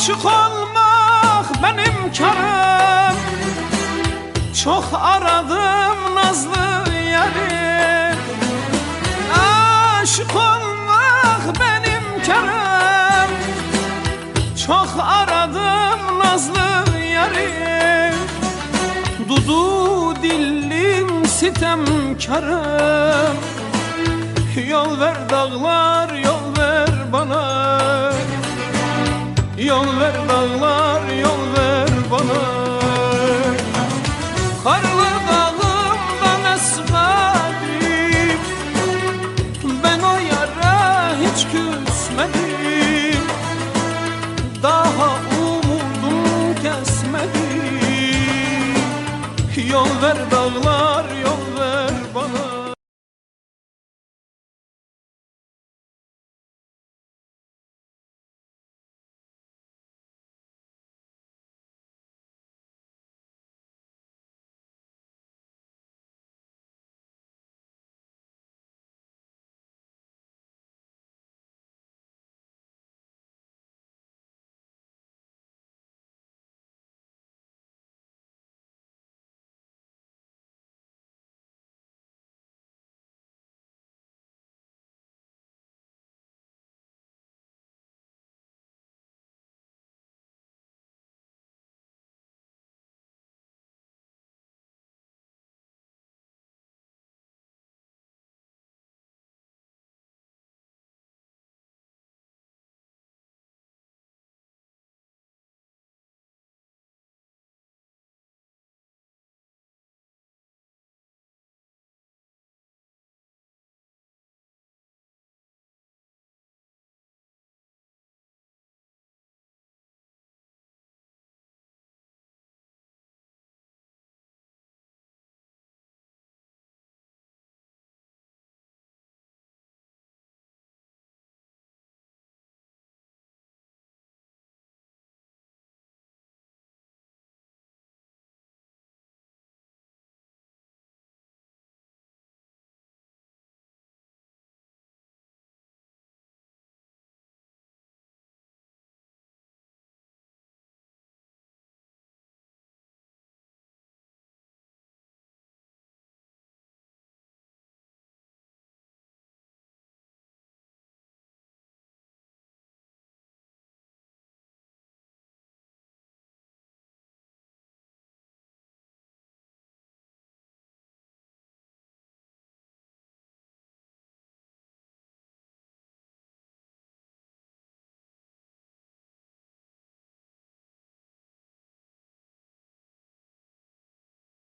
Aşık olmak benim karım. Çok aradım nazlı yari Aşık olmak benim karım. Çok aradım nazlı yari Dudu dillim sitemkarım Yol ver dağlar yol Yol ver dağlar yol ver bana